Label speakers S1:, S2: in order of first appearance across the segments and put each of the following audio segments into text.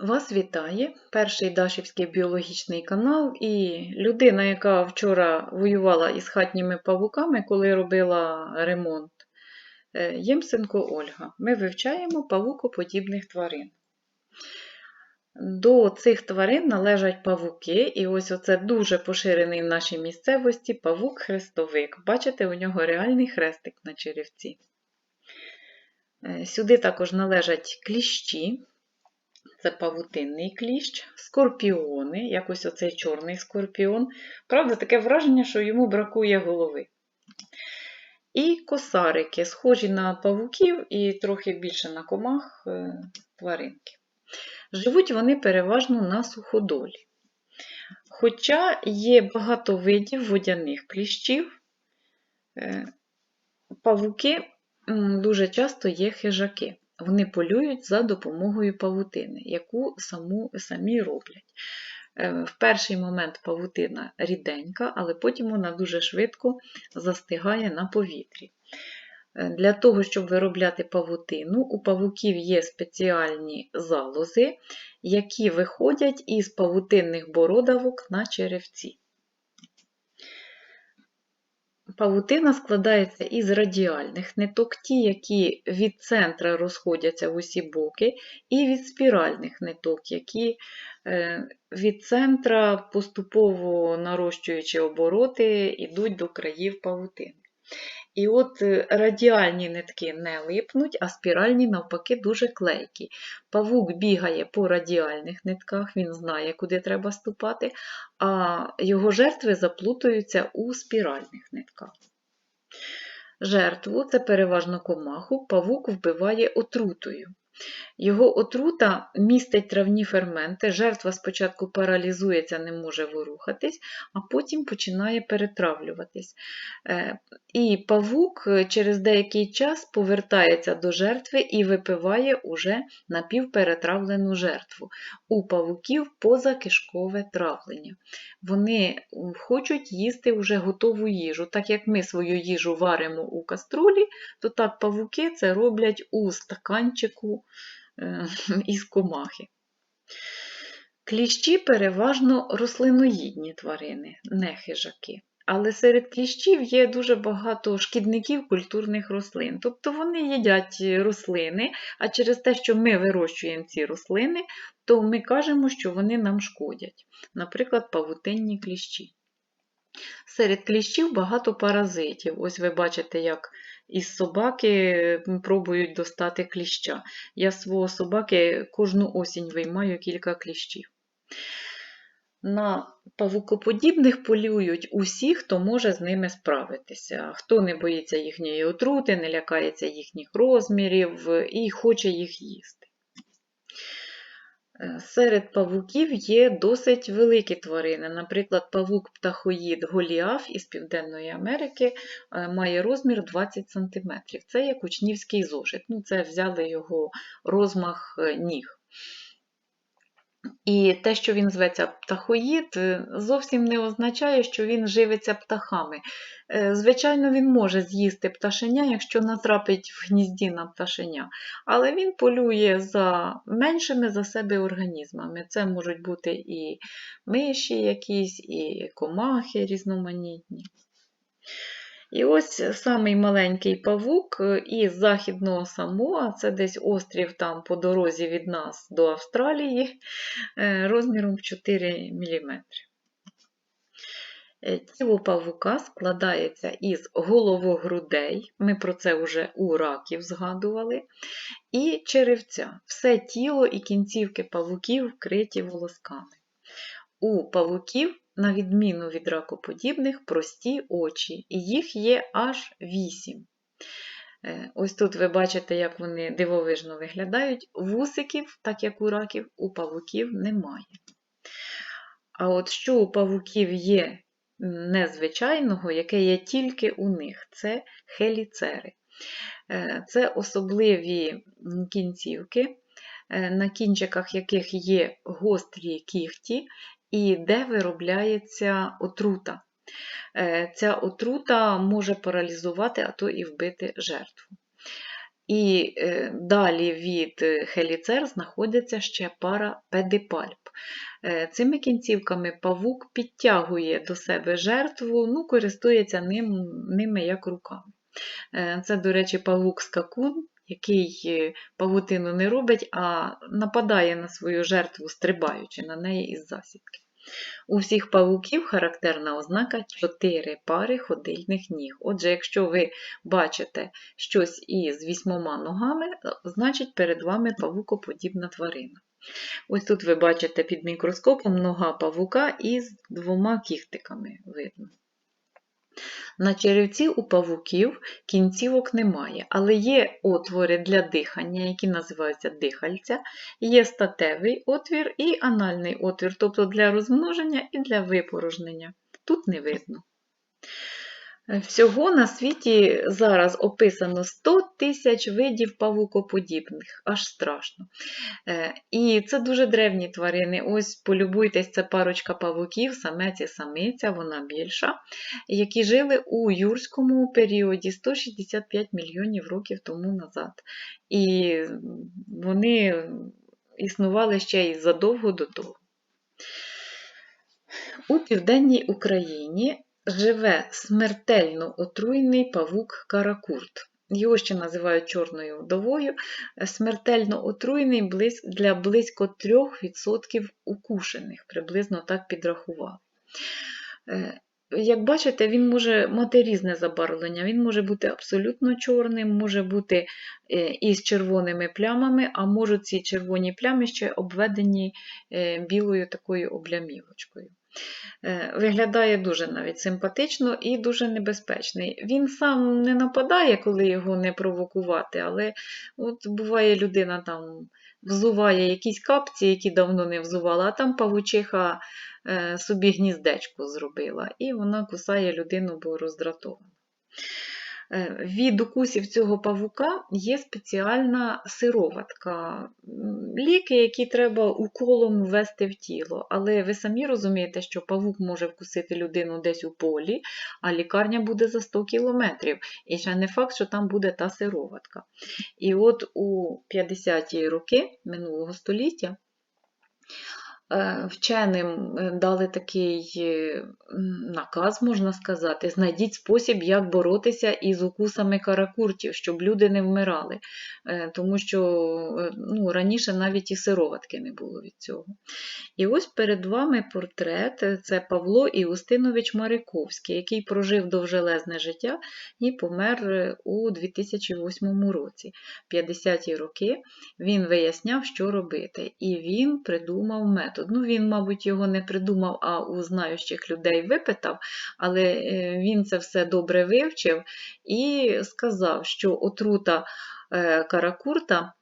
S1: Вас вітає перший Дашівський біологічний канал і людина, яка вчора воювала із хатніми павуками, коли робила ремонт. е, Ємсенко Ольга. Ми вивчаємо павукоподібних тварин. До цих тварин належать павуки, і ось оце дуже поширений в нашій місцевості павук-хрестовик. Бачите, у нього реальний хрестик на черевці. Е, Сюди також належать кліщі, це павутинний кліщ, скорпіони, якось оцей чорний скорпіон. Правда, таке враження, що йому бракує голови. І косарики, схожі на павуків і трохи більше на комах е, тваринки. Живуть вони переважно на суходолі. Хоча є багато видів водяних кліщів, е, павуки дуже часто є хижаки. Вони полюють за допомогою павутини, яку саму, самі роблять. Е, В перший момент павутина ріденька, але потім вона дуже швидко застигає на повітрі. Е, Для того, щоб виробляти павутину, у павуків є спеціальні залози, які виходять із павутинних бородавок на черевці. Павутина складається із радіальних ниток, ті, які від центра розходяться в усі боки, і від спіральних ниток, які е, від центра, поступово нарощуючи обороти, йдуть до країв павутини. І от е, радіальні нитки не липнуть, а спіральні, навпаки, дуже клейкі. Павук бігає по радіальних нитках, він знає, куди треба ступати, а його жертви заплутуються у спіральних нитках. Жертву, це переважно комаху, павук вбиває отрутою. Його отрута містить травні ферменти, жертва спочатку паралізується, не може ворухатись, а потім починає перетравлюватись. Е, І павук е, через деякий час повертається до жертви і випиває уже напівперетравлену жертву. У павуків позакишкове травлення. Вони хочуть їсти вже готову їжу. Так як ми свою їжу варимо у каструлі, то так павуки це роблять у стаканчику із комахи. Кліщі переважно рослиноїдні тварини, не хижаки. Але серед кліщів є дуже багато шкідників культурних рослин. Тобто вони їдять рослини, а через те, що ми вирощуємо ці рослини, то ми кажемо, що вони нам шкодять. Наприклад, павутинні кліщі. Серед кліщів багато паразитів. Ось ви бачите, як із собаки пробують достати кліща. Я свого собаки кожну осінь виймаю кілька кліщів. На павукоподібних полюють усі, хто може з ними справитися, хто не боїться їхньої отрути, не лякається їхніх розмірів і хоче їх їсти. Серед павуків є досить великі тварини. Наприклад, павук-птахоїд Голіаф із Південної Америки е, має розмір 20 см. Це як учнівський зошит. Ну, це взяли його розмах е, ніг. І те, що він зветься птахоїд, е, зовсім не означає, що він живиться птахами. Е, Звичайно, він може з'їсти пташеня, якщо натрапить в гнізді на пташеня, але він полює за меншими за себе організмами. Це можуть бути і миші якісь, і комахи різноманітні. І ось самий маленький павук е, із західного Самоа, це десь острів там по дорозі від нас до Австралії, е, розміром 4 мм. Е, Тіло павука складається із головогрудей, ми про це вже у раків згадували, і черевця. Все тіло і кінцівки павуків вкриті волосками. У павуків, на відміну від ракоподібних, прості очі, і їх є аж вісім. Е, Ось тут ви бачите, як вони дивовижно виглядають. Вусиків, так як у раків, у павуків немає. А от що у павуків є незвичайного, яке є тільки у них, це хеліцери. Е, Це особливі кінцівки, е, на кінчиках яких є гострі кігті, і де виробляється отрута. Е, Ця отрута може паралізувати, а то і вбити жертву. І е, далі від хеліцер знаходиться ще пара педипальп. Цими кінцівками павук підтягує до себе жертву, ну, користується ним, ними як руками. Е, Це, до речі, павук-скакун, який е, павутину не робить, а нападає на свою жертву, стрибаючи на неї із засідки. У всіх павуків характерна ознака 4 пари ходильних ніг. Отже, якщо ви бачите щось із вісьмома ногами, значить перед вами павукоподібна тварина. Ось тут ви бачите під мікроскопом нога павука із двома кіхтиками видно. На черевці у павуків кінцівок немає, але є отвори для дихання, які називаються дихальця, є статевий отвір і анальний отвір, тобто для розмноження і для випорожнення. Тут не видно. Всього на світі зараз описано 100 тисяч видів павукоподібних, аж страшно. Е, І це дуже древні тварини. Ось полюбуйтесь, це парочка павуків, самець і самиця, вона більша, які жили у юрському періоді 165 мільйонів років тому назад. І вони існували ще й задовго до того. У південній Україні живе смертельно отруйний павук каракурт. Його ще називають чорною вдовою. Смертельно отруйний для близько 3% укушених, приблизно так підрахували. Е, як бачите, він може мати різне забарвлення. Він може бути абсолютно чорним, може бути е, із червоними плямами, а можуть ці червоні плями ще обведені е, білою такою облямівочкою. Е, виглядає дуже навіть симпатично і дуже небезпечний. Він сам не нападає, коли його не провокувати, але от буває людина там взуває якісь капці, які давно не взувала, а там павучиха е, собі гніздечко зробила, і вона кусає людину, бо роздратована. Е, від укусів цього павука є спеціальна сироватка, ліки, які треба уколом ввести в тіло. Але ви самі розумієте, що павук може вкусити людину десь у полі, а лікарня буде за 100 кілометрів. І ще не факт, що там буде та сироватка. І от у 50-ті роки минулого століття вченим е, дали такий е, наказ, можна сказати, знайдіть спосіб, як боротися із укусами каракуртів, щоб люди не вмирали. Тому що ну, раніше навіть і сироватки не було від цього. І ось перед вами портрет це Павло Іустинович Мариковський, який прожив довжелезне життя і помер у 2008 році. 50-ті роки він виясняв, що робити. І він придумав метод. Ну, Він, мабуть, його не придумав, а у знаючих людей випитав, але е, він це все добре вивчив і сказав, що отрута е, каракурта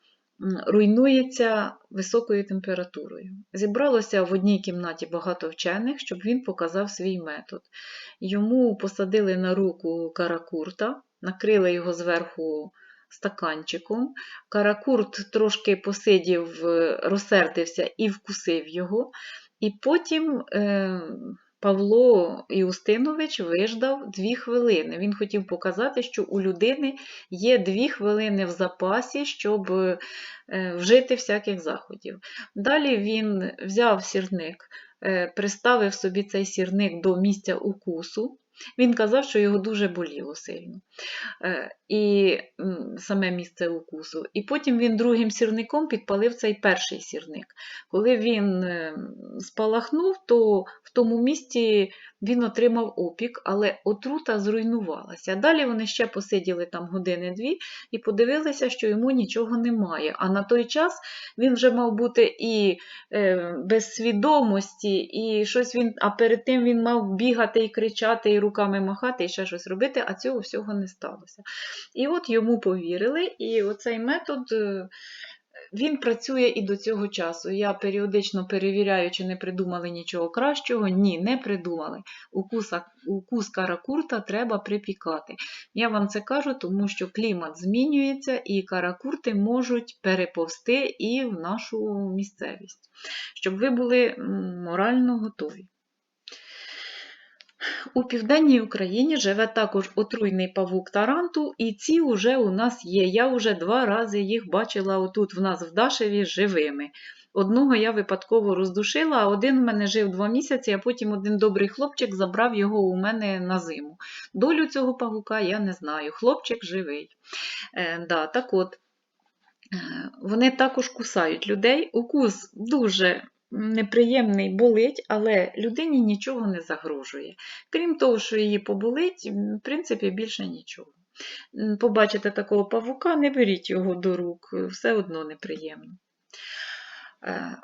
S1: руйнується високою температурою. Зібралося в одній кімнаті багато вчених, щоб він показав свій метод. Йому посадили на руку каракурта, накрили його зверху стаканчиком. Каракурт трошки посидів, розсердився і вкусив його. І потім е, Павло Іустинович виждав дві хвилини. Він хотів показати, що у людини є дві хвилини в запасі, щоб е, вжити всяких заходів. Далі він взяв сірник, е, приставив собі цей сірник до місця укусу. Він казав, що його дуже боліло сильно. Е, і саме місце укусу. І потім він другим сірником підпалив цей перший сірник. Коли він е, спалахнув, то в тому місці він отримав опік, але отрута зруйнувалася. Далі вони ще посиділи там години-дві і подивилися, що йому нічого немає. А на той час він вже мав бути і е, без свідомості, і щось він, а перед тим він мав бігати і кричати, і руками махати, і ще щось робити, а цього всього не сталося. І от йому повірили, і оцей метод. Він працює і до цього часу. Я періодично перевіряю, чи не придумали нічого кращого. Ні, не придумали. Укуса, укус каракурта треба припікати. Я вам це кажу, тому що клімат змінюється, і каракурти можуть переповзти і в нашу місцевість, щоб ви були морально готові. У південній Україні живе також отруйний павук тарантул, і ці вже у нас є. Я вже два рази їх бачила отут в нас в Дашеві живими. Одного я випадково роздушила, а один в мене жив два місяці, а потім один добрий хлопчик забрав його у мене на зиму. Долю цього павука я не знаю. Хлопчик живий. Е, да, так от, е, вони також кусають людей. Укус дуже неприємний, болить, але людині нічого не загрожує. Крім того, що її поболить, в принципі, більше нічого. Побачите такого павука, не беріть його до рук, все одно неприємно. Е,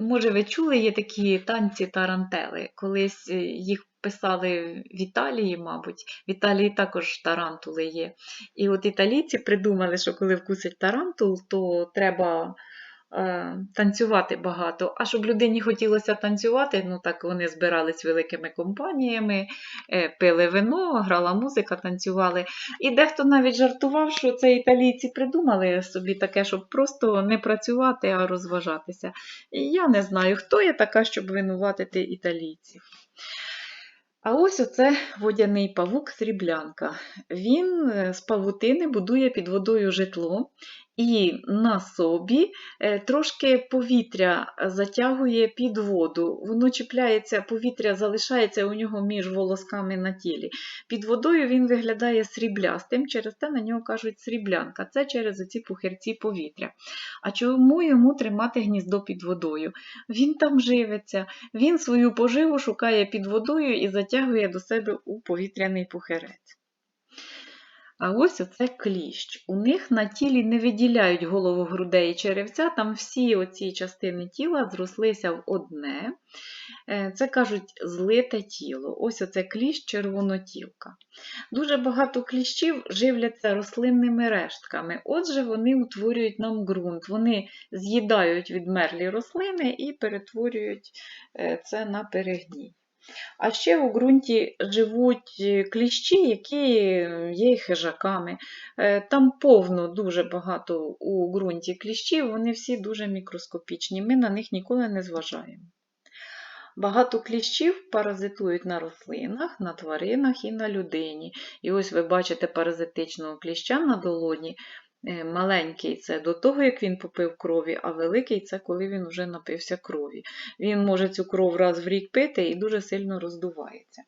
S1: Може, ви чули, є такі танці тарантели. Колись е, їх писали в Італії, мабуть. В Італії також тарантули є. І от італійці придумали, що коли вкусить тарантул, то треба танцювати багато. А щоб людині хотілося танцювати, ну так вони збирались великими компаніями, е, пили вино, грала музика, танцювали. І дехто навіть жартував, що це італійці придумали собі таке, щоб просто не працювати, а розважатися. І я не знаю, хто я така, щоб винуватити італійців. А ось оце водяний павук сріблянка. Він е, з павутини будує під водою житло і на собі е, трошки повітря затягує під воду. Воно чіпляється, повітря залишається у нього між волосками на тілі. Під водою він виглядає сріблястим, через те на нього кажуть сріблянка. Це через оці пухирці повітря. А чому йому тримати гніздо під водою? Він там живеться, він свою поживу шукає під водою і затягує до себе у повітряний пухирець. А ось оце кліщ. У них на тілі не виділяють голову грудей і черевця, там всі оці частини тіла зрослися в одне. Е, Це кажуть злите тіло. Ось оце кліщ червонотілка. Дуже багато кліщів живляться рослинними рештками. Отже, вони утворюють нам ґрунт. Вони з'їдають відмерлі рослини і перетворюють е, це на перегній. А ще у ґрунті живуть е, кліщі, які є хижаками. Е, Там повно дуже багато у ґрунті кліщів, вони всі дуже мікроскопічні. Ми на них ніколи не зважаємо. Багато кліщів паразитують на рослинах, на тваринах і на людині. І ось ви бачите паразитичного кліща на долоні. Е, Маленький це до того, як він попив крові, а великий це коли він вже напився крові. Він може цю кров раз в рік пити і дуже сильно роздувається.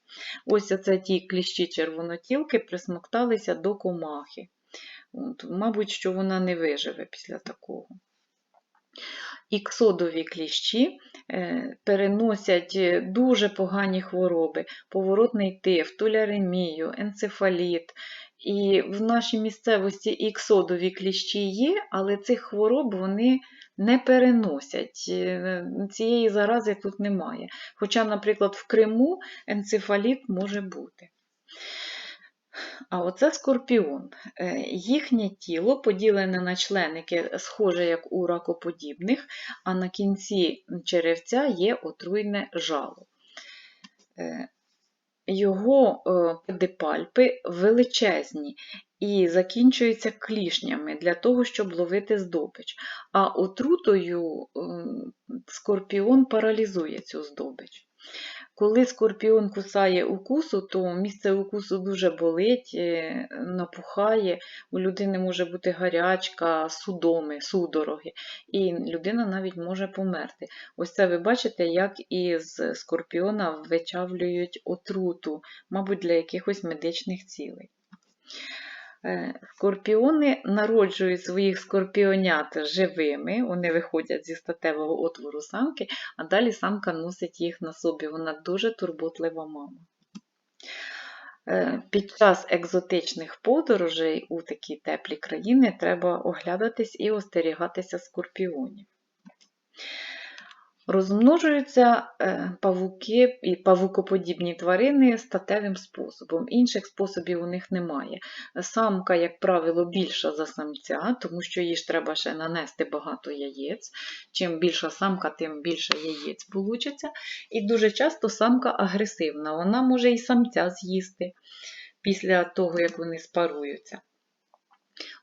S1: Ось це ті кліщі червонотілки присмокталися до комахи. От, Мабуть, що вона не виживе після такого. Іксодові кліщі е, переносять е, дуже погані хвороби, поворотний тиф, туляремію, енцефаліт. І в нашій місцевості іксодові кліщі є, але цих хвороб вони не переносять. Е, Цієї зарази тут немає. Хоча, наприклад, в Криму енцефаліт може бути. А оце скорпіон. Е, Їхнє тіло поділене на членики, схоже, як у ракоподібних, а на кінці черевця є отруйне жало. Його педипальпи величезні і закінчуються клішнями для того, щоб ловити здобич. А отрутою скорпіон паралізує цю здобич. Коли скорпіон кусає укусу, то місце укусу дуже болить, е, напухає, у людини може бути гарячка, судоми, судороги, і людина навіть може померти. Ось це ви бачите, як із скорпіона вичавлюють отруту, мабуть, для якихось медичних цілей. Е, Скорпіони народжують своїх скорпіонят живими, вони виходять зі статевого отвору самки, а далі самка носить їх на собі. Вона дуже турботлива мама. Е, Під час екзотичних подорожей у такі теплі країни треба оглядатись і остерігатися скорпіонів. Розмножуються е, павуки і павукоподібні тварини статевим способом. Інших способів у них немає. Самка, як правило, більша за самця, тому що їй ж треба ще нанести багато яєць. Чим більша самка, тим більше яєць получиться. І дуже часто самка агресивна, вона може і самця з'їсти після того, як вони спаруються.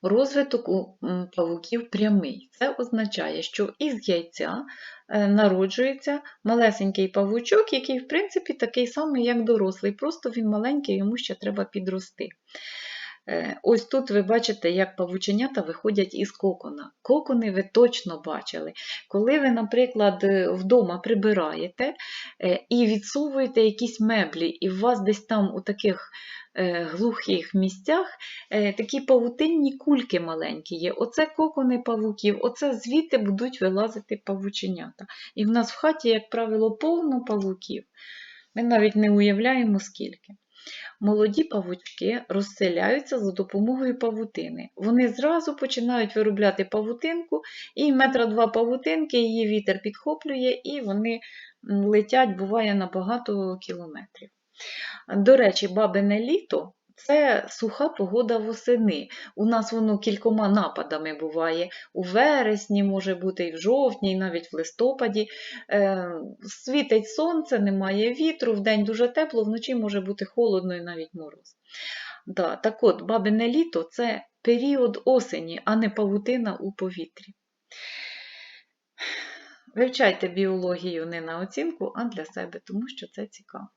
S1: Розвиток у павуків прямий. Це означає, що із яйця е, народжується малесенький павучок, який, в принципі, такий самий, як дорослий, просто він маленький, йому ще треба підрости. Е, Ось тут ви бачите, як павученята виходять із кокона. Кокони ви точно бачили. Коли ви, наприклад, е, вдома прибираєте е, і відсовуєте якісь меблі, і у вас десь там у таких глухих місцях такі павутинні кульки маленькі є. Оце кокони павуків, оце звідти будуть вилазити павученята. І в нас в хаті, як правило, повно павуків. Ми навіть не уявляємо скільки. Молоді павучки розселяються за допомогою павутини. Вони зразу починають виробляти павутинку, і метра два павутинки її вітер підхоплює, і вони летять, буває, на багато кілометрів. До речі, бабине літо це суха погода восени. У нас воно кількома нападами буває. У вересні, може бути, і в жовтні, і навіть в листопаді. Е, світить сонце, немає вітру, вдень дуже тепло, вночі може бути холодно і навіть мороз. Да, так от, бабине літо це період осені, а не павутина у повітрі. Вивчайте біологію не на оцінку, а для себе, тому що це цікаво.